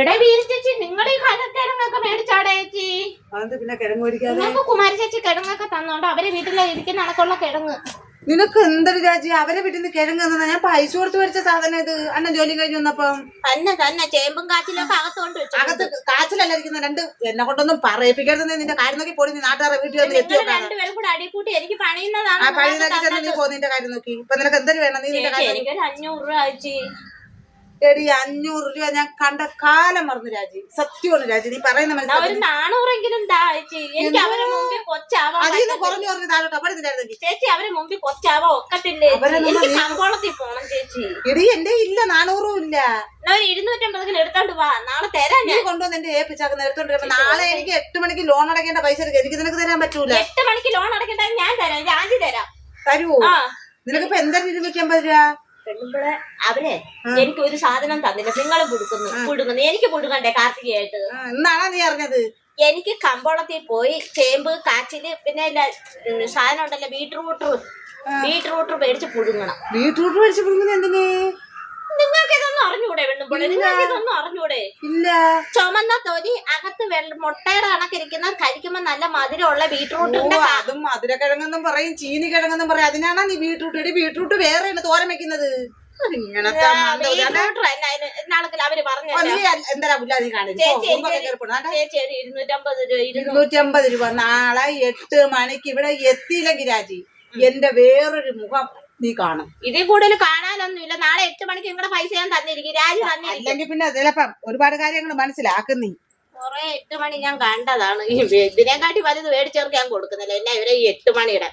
എടേ വീര ചേച്ചി നിങ്ങളുടെ ഈ കിഴങ്ങൊക്കെ മേടിച്ചാടേ ചേച്ചി. അത് പിന്നെ കിഴങ്ങ് നിങ്ങൾക്ക് കുമാരി ചേച്ചി കിഴങ്ങൊക്കെ തന്നോണ്ട്? അവരെ വീട്ടിലെ ഇരിക്കുന്ന കണക്കുള്ള കിഴങ്ങ്. നിനക്ക് എന്തൊരു രാജി അവരെ വീട്ടിൽ നിന്ന് കിഴങ്ങ് തന്നാ ഞാൻ പൈസ കൊടുത്ത് മേടിച്ച സാധനം ഇത്. അണ്ണൻ ജോലി കഴിഞ്ഞ് വന്നപ്പം. തന്നെ തന്നെ. ചേമ്പും കാച്ചിലൊക്കെ അകത്തോണ്ട് വെച്ചു. അകത്ത് കാച്ചിലല്ല ഇരിക്കുന്ന. രണ്ട് എന്നെ കൊണ്ടൊന്നും പറയിപ്പിക്കരുത് നിന്റെ കാര്യം നോക്കി പോയി നീ നാട്ടുകാരെ വീട്ടിൽ വന്ന് എത്തി നിങ്ങൾ രണ്ടുപേരും കൂടെ അടിക്കൂട്ടി എനിക്ക് ആ പണിയുന്നതാണ് പഴയ ചെന്ന് നീ പോ നിന്റെ കാര്യം നോക്കി. ഇപ്പൊ നിനക്ക് എന്തൊരു വേണം? നീ നിന്റെ കാര്യം എനിക്കൊരു അഞ്ഞൂറ് രൂപ ചേച്ചി. എടി അഞ്ഞൂറ് രൂപ ഞാൻ കണ്ട കാലം മറന്നു രാജി സത്യമാണ് രാജി നീ പറയുന്ന മനസ്സിലായി കുറഞ്ഞു താഴോട്ടോ ചേച്ചി അവരെ മുമ്പിൽ കൊച്ചാവാ ഒക്കത്തില്ലേ? പോണം ചേച്ചി. എടി എന്റെ ഇല്ല നാനൂറും ഇല്ല. എടുത്തോണ്ട് വാ. നാളെ തരാം നീ ഞാൻ. കൊണ്ടുവന്ന് എന്റെ ഏൽപ്പിച്ചാക്കുന്ന എടുത്തോണ്ടിരുമ്പോ നാളെ എനിക്ക് എട്ട് മണിക്ക് ലോൺ അടക്കേണ്ട പൈസ എനിക്ക് നിനക്ക് തരാൻ പറ്റൂല. എട്ട് മണിക്ക് ലോൺ അടക്കേണ്ട ഞാൻ തരാം. രാജി തരാം. തരുവോ നിനക്കിപ്പോ എന്താ ഇരുന്നൂറ്റമ്പത് രൂപ? പെണ്ണുമ്പളെ അവരെ എനിക്ക് ഒരു സാധനം തന്നില്ല. നിങ്ങൾ പുടുക്കുന്നു. പുടുങ്ങുന്നു. എനിക്ക് പുടുങ്ങണ്ടേ കാർത്തികയായിട്ട് എന്നാണോ നീ അറിഞ്ഞത്? എനിക്ക് കമ്പോളത്തിൽ പോയി ചേമ്പ് കാച്ചിൽ പിന്നെ സാധനം ഉണ്ടല്ലോ ബീട്രൂട്ട് ബീട്രൂട്ട് മേടിച്ച് പുഴുങ്ങണം ബീട്രൂട്ട് മേടിച്ച് പുഴുങ്ങുന്ന എന്തിന്? അറിഞ്ഞൂടെ ഇതൊന്നും അറിഞ്ഞൂടെ? ഇല്ല. ചുമന്ന തൊലി അകത്ത് വെള്ള മുട്ടയുടെ കണക്കിരിക്കുന്ന കരിക്കുമ്പോ നല്ല മധുരമുള്ള ഓ, അതും മധുര കിഴങ്ങെന്നും പറയും ചീനി കിഴങ്ങെന്നും പറയും. അതിനാണോ നീ ബീട്രൂട്ട് ഇടി? ബീട്രൂട്ട് വേറെയാണ് തോരൻ വെക്കുന്നത്. ഇങ്ങനത്തെ മണ്ട ഒരു- ബീട്രൂട്ട് ഓ, പറഞ്ഞു നീ അല്ല- എന്താ പുല്ല നീ കാണിച്ചു? ചേച്ചി, എനിക്ക് ചേച്ചി ഒരു ഇരുന്നൂറ്റമ്പത് രൂപ ഇരുന്നൂറ്. ഇരുന്നൂറ്റമ്പത് രൂപ. നാളെ എട്ട് മണിക്ക് ഇവിടെ എത്തിയില്ലെങ്കിൽ രാജി എന്റെ വേറൊരു മുഖം. നീ കാണും. ഇതിൽ കൂടുതൽ കാണാനൊന്നുമില്ല. നാളെ എട്ട് മണിക്ക് നിങ്ങളുടെ പൈസ ഞാൻ തന്നിരിക്കും. രാജി തന്നിരിക്കും. അല്ലെങ്കിൽ പിന്നെ ചിലപ്പം ഒരുപാട് കാര്യങ്ങൾ മനസ്സിലാക്കും നീ. കൊറേ എട്ട് മണി ഞാൻ കണ്ടതാണ്. ഇതിനെക്കാട്ടി വലുത് മേടിച്ചവർക്ക് ഞാൻ കൊടുക്കുന്നില്ല. എന്നാ ഇവരെ ഈ എട്ട് മണിയുടെ